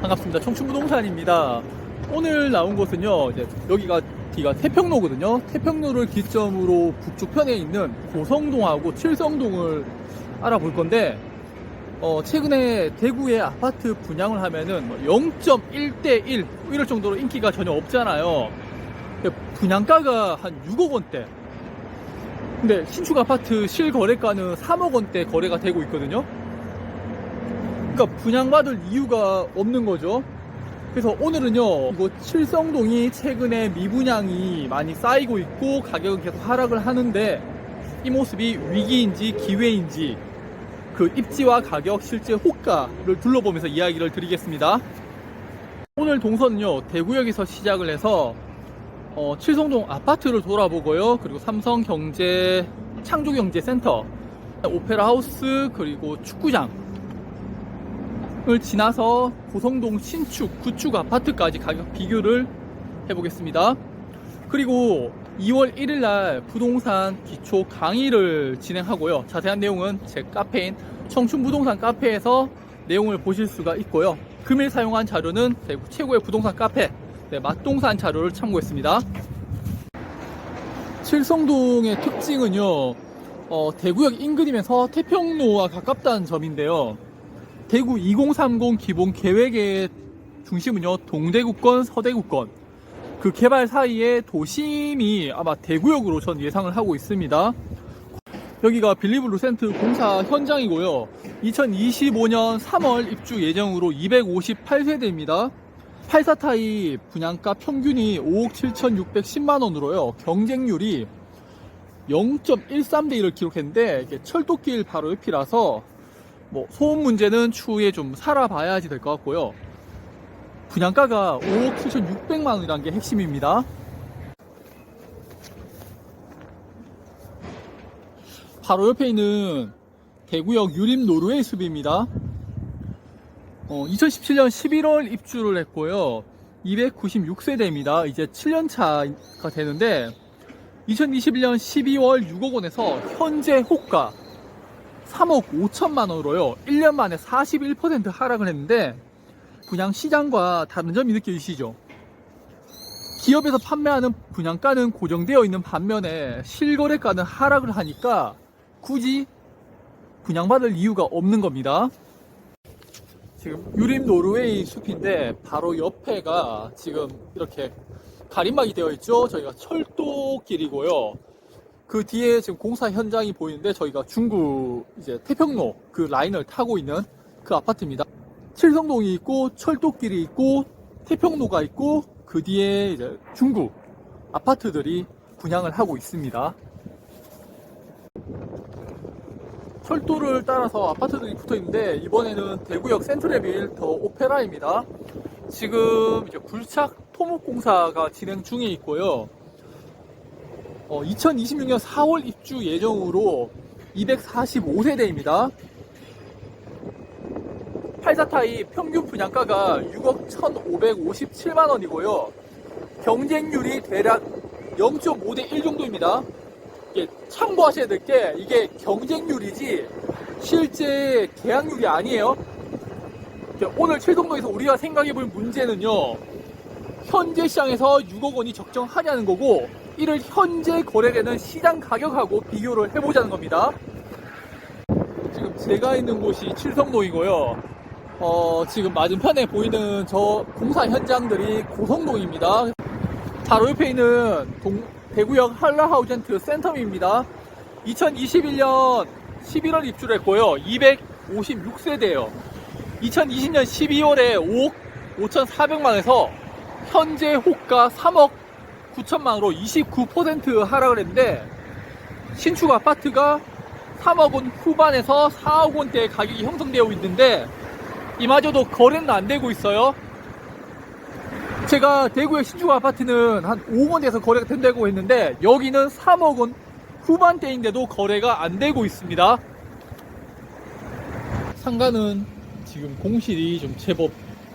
반갑습니다. 청춘부동산입니다. 오늘 나온 곳은요, 이제 여기가 뒤가 태평로거든요. 태평로를 기점으로 북쪽편에 있는 고성동하고 칠성동을 알아볼 건데, 어, 최근에 대구의 아파트 분양을 하면은 뭐 0.1대1 이럴 정도로 인기가 전혀 없잖아요. 분양가가 한 6억 원대. 근데 신축 아파트 실거래가는 3억 원대 거래가 되고 있거든요. 그러니까 분양받을 이유가 없는 거죠. 그래서 오늘은요, 이곳 칠성동이 최근에 미분양이 많이 쌓이고 있고 가격은 계속 하락을 하는데 이 모습이 위기인지 기회인지 그 입지와 가격, 실제 호가를 둘러보면서 이야기를 드리겠습니다. 오늘 동선은요, 대구역에서 시작을 해서 어, 칠성동 아파트를 돌아보고요. 그리고 삼성경제 창조경제센터, 오페라 하우스, 그리고 축구장, 을 지나서 고성동 신축, 구축 아파트까지 가격 비교를 해보겠습니다. 그리고 2월 1일 날 부동산 기초 강의를 진행하고요. 자세한 내용은 제 카페인 청춘부동산 카페에서 내용을 보실 수가 있고요. 금일 사용한 자료는 대구 최고의 부동산 카페 네, 맛동산 자료를 참고했습니다. 칠성동의 특징은요. 어, 대구역 인근이면서 태평로와 가깝다는 점인데요. 대구 2030 기본 계획의 중심은요, 동대구권, 서대구권. 그 개발 사이에 도심이 아마 대구역으로 전 예상을 하고 있습니다. 여기가 빌리브 루센트 공사 현장이고요. 2025년 3월 입주 예정으로 258세대입니다. 84타입 분양가 평균이 5억 7,610만 원으로요. 경쟁률이 0.13대 1을 기록했는데 철도길 바로 옆이라서 뭐 소음 문제는 추후에 좀 살아봐야지 될 것 같고요. 분양가가 5억 7,600만 원이라는 게 핵심입니다. 바로 옆에 있는 대구역 유림 노르웨이 숲입니다. 어, 2017년 11월 입주를 했고요. 296세대입니다. 이제 7년 차가 되는데 2021년 12월 6억 원에서 현재 호가 3억 5천만 원으로요. 1년 만에 41% 하락을 했는데 분양 시장과 다른 점이 느껴지시죠? 기업에서 판매하는 분양가는 고정되어 있는 반면에 실거래가는 하락을 하니까 굳이 분양받을 이유가 없는 겁니다. 지금 유림 노르웨이 숲인데 바로 옆에가 지금 이렇게 가림막이 되어 있죠. 저희가 철도길이고요. 그 뒤에 지금 공사 현장이 보이는데 저희가 중구 이제 태평로 그 라인을 타고 있는 그 아파트입니다. 칠성동이 있고 철도길이 있고 태평로가 있고 그 뒤에 이제 중구 아파트들이 분양을 하고 있습니다. 철도를 따라서 아파트들이 붙어 있는데 이번에는 대구역 센트레빌 더 오페라입니다. 지금 이제 굴착 토목 공사가 진행 중에 있고요. 어, 2026년 4월 입주 예정으로 245세대입니다. 84타입 평균 분양가가 6억 1,557만 원이고요. 경쟁률이 대략 0.5대 1 정도입니다. 이게 참고하셔야 될 게 이게 경쟁률이지 실제 계약률이 아니에요. 오늘 최동동에서 우리가 생각해 볼 문제는요. 현재 시장에서 6억 원이 적정하냐는 거고 이를 현재 거래되는 시장 가격하고 비교를 해보자는 겁니다. 지금 제가 있는 곳이 칠성동이고요. 어, 지금 맞은편에 보이는 저 공사 현장들이 고성동입니다. 바로 옆에 있는 동- 대구역 한라하우젠트 센텀입니다. 2021년 11월 입주를 했고요. 256세대예요. 2020년 12월에 5억 5,400만에서 현재 호가 3억 9천만으로 29% 하락을 했는데 신축 아파트가 3억 원 후반에서 4억 원대 가격이 형성되어 있는데 이마저도 거래는 안 되고 있어요. 제가 대구의 신축 아파트는 한 5억 원대에서 거래가 된다고 했는데 여기는 3억 원 후반대인데도 거래가 안 되고 있습니다. 상가는 지금 공실이 좀 제법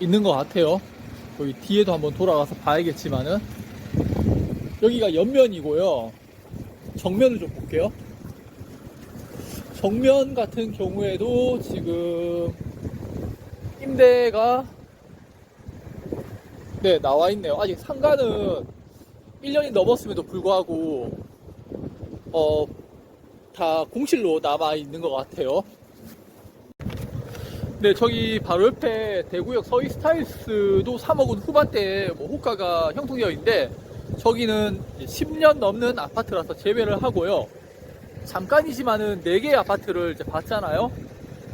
있는 것 같아요. 여기 뒤에도 한번 돌아가서 봐야겠지만은 여기가 옆면이고요. 정면을 좀 볼게요. 정면 같은 경우에도 지금 임대가 네, 나와 있네요. 아직 상가는 1년이 넘었음에도 불구하고, 어, 다 공실로 남아 있는 것 같아요. 네, 저기 바로 옆에 대구역 서희 스타일스도 3억 원 후반대에 뭐 호가가 형성되어 있는데, 저기는 10년 넘는 아파트라서 제외를 하고요. 잠깐이지만은 4개의 아파트를 이제 봤잖아요.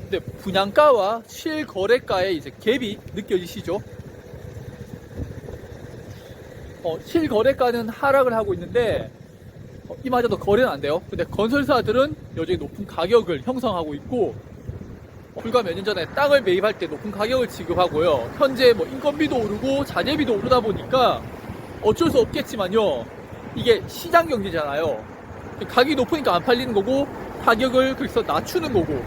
근데 분양가와 실거래가의 이제 갭이 느껴지시죠? 어, 실거래가는 하락을 하고 있는데 어, 이마저도 거래는 안 돼요. 근데 건설사들은 여전히 높은 가격을 형성하고 있고 어, 불과 몇 년 전에 땅을 매입할 때 높은 가격을 지급하고요. 현재 뭐 인건비도 오르고 자재비도 오르다 보니까 어쩔 수 없겠지만요. 이게 시장 경제잖아요. 가격이 높으니까 안 팔리는 거고 가격을 그래서 낮추는 거고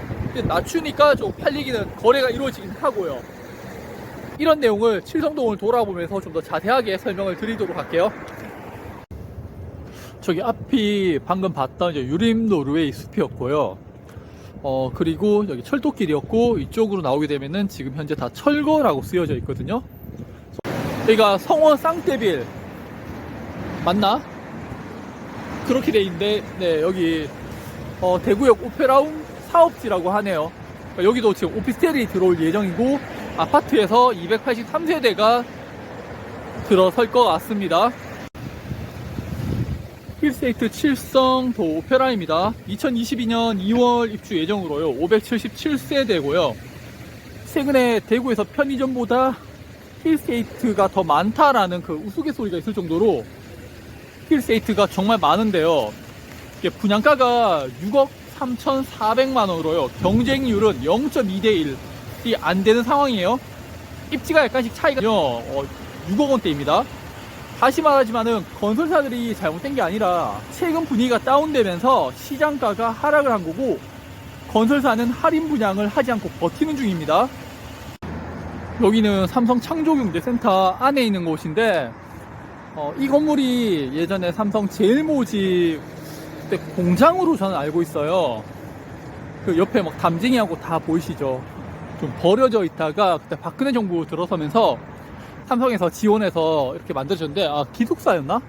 낮추니까 좀 팔리기는 거래가 이루어지긴 하고요. 이런 내용을 칠성동을 돌아보면서 좀 더 자세하게 설명을 드리도록 할게요. 저기 앞이 방금 봤던 유림 노르웨이 숲이었고요. 어, 그리고 여기 철도길이었고, 이쪽으로 나오게 되면은 지금 현재 다 철거라고 쓰여져 있거든요. 여기가 성원 쌍떼빌. 맞나? 그렇게 돼 있는데, 네, 여기, 어, 대구역 오페라움 사업지라고 하네요. 그러니까 여기도 지금 오피스텔이 들어올 예정이고, 아파트에서 283세대가 들어설 것 같습니다. 힐스테이트 칠성 도 오페라입니다. 2022년 2월 입주 예정으로요. 577세대고요. 최근에 대구에서 편의점보다 힐스테이트가 더 많다라는 그 우스갯소리가 있을 정도로 힐스테이트가 정말 많은데요. 분양가가 6억 3,400만 원으로요. 경쟁률은 0.2대 1이 안 되는 상황이에요. 입지가 약간씩 차이가 어, 6억 원대입니다. 다시 말하지만은 건설사들이 잘못된 게 아니라 최근 분위기가 다운되면서 시장가가 하락을 한 거고 건설사는 할인 분양을 하지 않고 버티는 중입니다. 여기는 삼성 창조경제센터 안에 있는 곳인데 어, 이 건물이 예전에 삼성 제일모직 그때 공장으로 저는 알고 있어요. 그 옆에 막 담쟁이하고 다 보이시죠? 좀 버려져 있다가 그때 박근혜 정부 들어서면서 삼성에서 지원해서 이렇게 만들어졌는데 아 기숙사였나?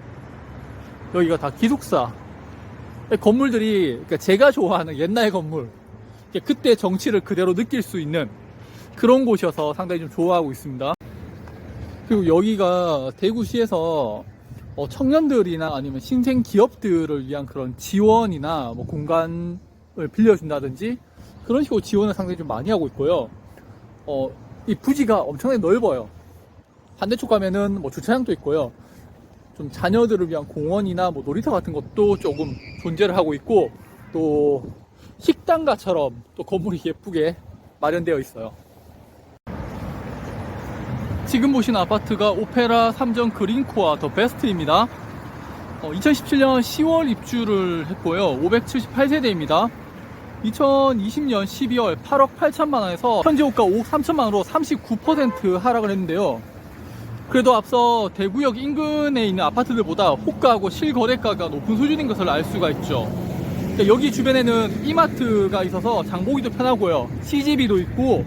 여기가 다 기숙사 건물들이 그러니까 제가 좋아하는 옛날 건물 그때 정치를 그대로 느낄 수 있는 그런 곳이어서 상당히 좀 좋아하고 있습니다 그리고 여기가 대구시에서 어, 청년들이나 아니면 신생 기업들을 위한 그런 지원이나 뭐 공간을 빌려준다든지 그런 식으로 지원을 상당히 좀 많이 하고 있고요 어, 이 부지가 엄청나게 넓어요 반대쪽 가면은 뭐 주차장도 있고요. 좀 자녀들을 위한 공원이나 뭐 놀이터 같은 것도 조금 존재를 하고 있고 또 식당가처럼 또 건물이 예쁘게 마련되어 있어요. 지금 보시는 아파트가 오페라 3정 그린코아 더 베스트입니다. 2017년 10월 입주를 했고요. 578세대입니다. 2020년 12월 8억 8천만 원에서 현재 호가 5억 3천만 원으로 39% 하락을 했는데요. 그래도 앞서 대구역 인근에 있는 아파트들보다 호가하고 실거래가가 높은 수준인 것을 알 수가 있죠. 그러니까 여기 주변에는 이마트가 있어서 장보기도 편하고요. CGV도 있고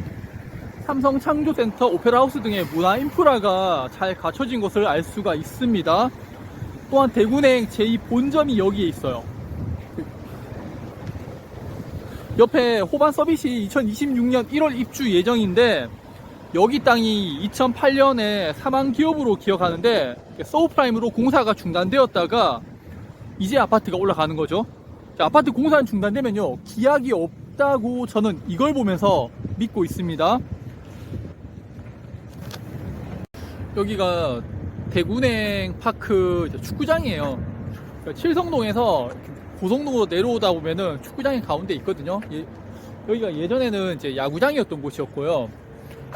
삼성 창조센터, 오페라하우스 등의 문화 인프라가 잘 갖춰진 것을 알 수가 있습니다. 또한 대구냉 제2 본점이 여기에 있어요. 옆에 호반 서비스 2026년 1월 입주 예정인데 여기 땅이 2008년에 사망 기업으로 기억하는데 소우프라임으로 공사가 중단되었다가 이제 아파트가 올라가는 거죠. 아파트 공사는 중단되면요 기약이 없다고 저는 이걸 보면서 믿고 있습니다. 여기가 대구냉 파크 축구장이에요. 그러니까 칠성동에서 고성동으로 내려오다 보면은 축구장이 가운데 있거든요. 예, 여기가 예전에는 이제 야구장이었던 곳이었고요.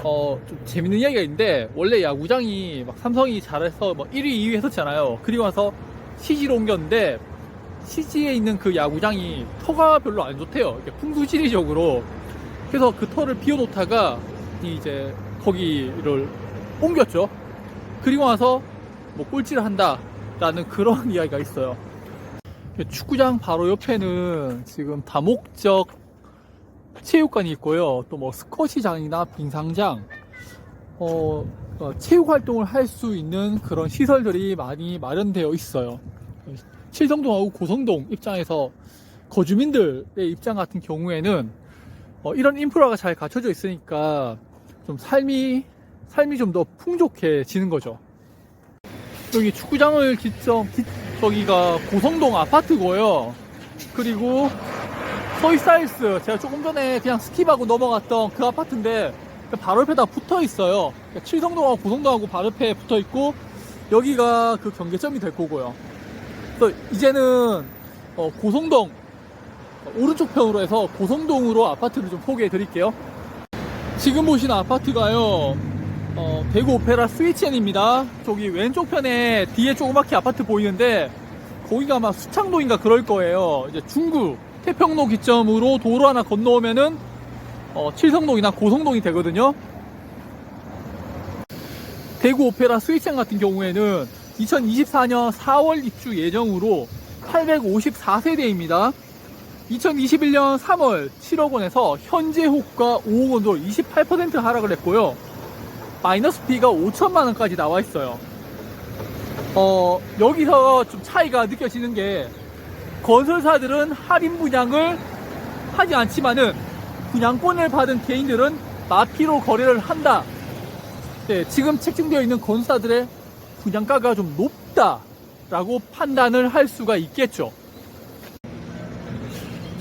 어, 좀 재밌는 이야기가 있는데, 원래 야구장이 막 삼성이 잘해서 뭐 1위, 2위 했었잖아요. 그리고 나서 CG로 옮겼는데, CG에 있는 그 야구장이 터가 별로 안 좋대요. 이렇게 풍수지리적으로. 그래서 그 터를 비워놓다가, 이제 거기를 옮겼죠. 그리고 나서 뭐 꼴찌를 한다라는 그런 이야기가 있어요. 축구장 바로 옆에는 지금 다목적 체육관이 있고요. 또 뭐 스쿼시장이나 빙상장, 어, 어, 체육 활동을 할 수 있는 그런 시설들이 많이 마련되어 있어요. 칠성동하고 고성동 입장에서 거주민들의 입장 같은 경우에는 어, 이런 인프라가 잘 갖춰져 있으니까 좀 삶이 삶이 좀 더 풍족해지는 거죠. 여기 축구장을 기점 기- 저기가 고성동 아파트고요. 그리고 서이사이스 제가 조금 전에 그냥 스킵하고 넘어갔던 그 아파트인데 바로 옆에다 붙어 있어요. 칠성동하고 고성동하고 바로 옆에 붙어 있고 여기가 그 경계점이 될 거고요. 그래서 이제는 어, 고성동 오른쪽 편으로 해서 고성동으로 아파트를 좀 소개해 드릴게요. 지금 보시는 아파트가요. 어, 대구 오페라 스위치엔입니다. 저기 왼쪽 편에 뒤에 조그맣게 아파트 보이는데 거기가 아마 수창동인가 그럴 거예요. 이제 중구 태평로 기점으로 도로 하나 건너오면은 어, 칠성동이나 고성동이 되거든요. 대구 오페라 스위치엔 같은 경우에는 2024년 4월 입주 예정으로 854세대입니다. 2021년 3월 7억 원에서 현재 호가 5억 원으로 28% 하락을 했고요. 마이너스 B가 5천만 원까지 나와 있어요. 어, 여기서 좀 차이가 느껴지는 게 건설사들은 할인 분양을 하지 않지만은 분양권을 받은 개인들은 마피로 거래를 한다. 네, 지금 책정되어 있는 건설사들의 분양가가 좀 높다라고 판단을 할 수가 있겠죠.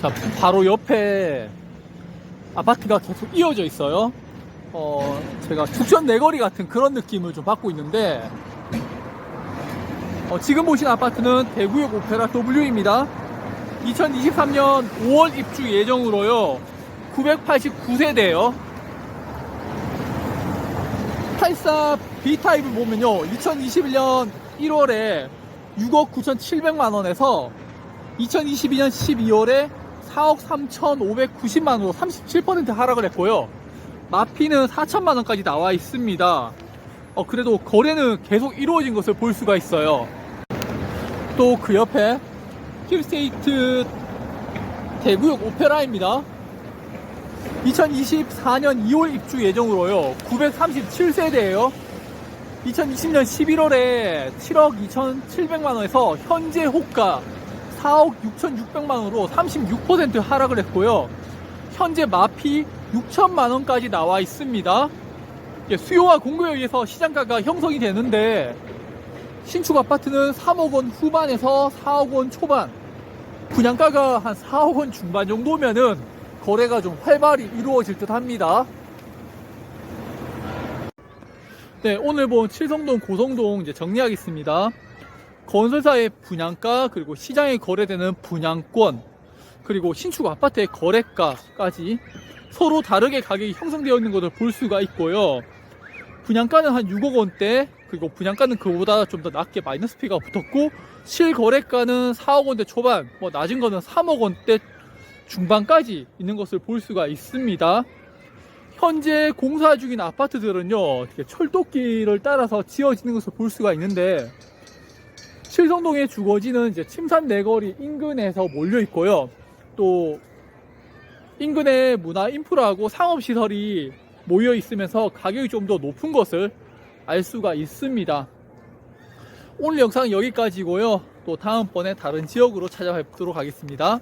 자, 바로 옆에 아파트가 계속 이어져 있어요. 어, 제가 죽전 내거리 같은 그런 느낌을 좀 받고 있는데, 어, 지금 보신 아파트는 대구역 오페라 W입니다. 2023년 5월 입주 예정으로요. 989세대예요. 84 B타입을 보면요. 2021년 1월에 6억 9,700만 원에서 2022년 12월에 4억 3,590만 원으로 37% 하락을 했고요. 마피는 4천만 원까지 나와 있습니다. 어, 그래도 거래는 계속 이루어진 것을 볼 수가 있어요. 또 그 옆에 힐스테이트 대구역 오페라입니다. 2024년 2월 입주 예정으로요. 937세대예요. 2020년 11월에 7억 2,700만 원에서 현재 호가 4억 6,600만 원으로 36% 하락을 했고요. 현재 마피 6천만 원까지 나와 있습니다. 예, 수요와 공급에 의해서 시장가가 형성이 되는데 신축 아파트는 3억 원 후반에서 4억 원 초반, 분양가가 한 4억 원 중반 정도면은 거래가 좀 활발히 이루어질 듯 합니다. 네, 오늘 본 칠성동, 고성동 이제 정리하겠습니다. 건설사의 분양가, 그리고 시장에 거래되는 분양권, 그리고 신축 아파트의 거래가까지 서로 다르게 가격이 형성되어 있는 것을 볼 수가 있고요. 분양가는 한 6억 원대, 그리고 분양가는 그보다 좀 더 낮게 마이너스 피가 붙었고, 실거래가는 4억 원대 초반, 뭐 낮은 거는 3억 원대 중반까지 있는 것을 볼 수가 있습니다. 현재 공사 중인 아파트들은요, 이렇게 철도길을 따라서 지어지는 것을 볼 수가 있는데, 칠성동의 주거지는 이제 침산 내거리 인근에서 몰려 있고요. 또 인근에 문화 인프라하고 상업 시설이 모여 있으면서 가격이 좀 더 높은 것을 알 수가 있습니다. 오늘 영상 여기까지고요. 또 다음번에 다른 지역으로 찾아뵙도록 하겠습니다.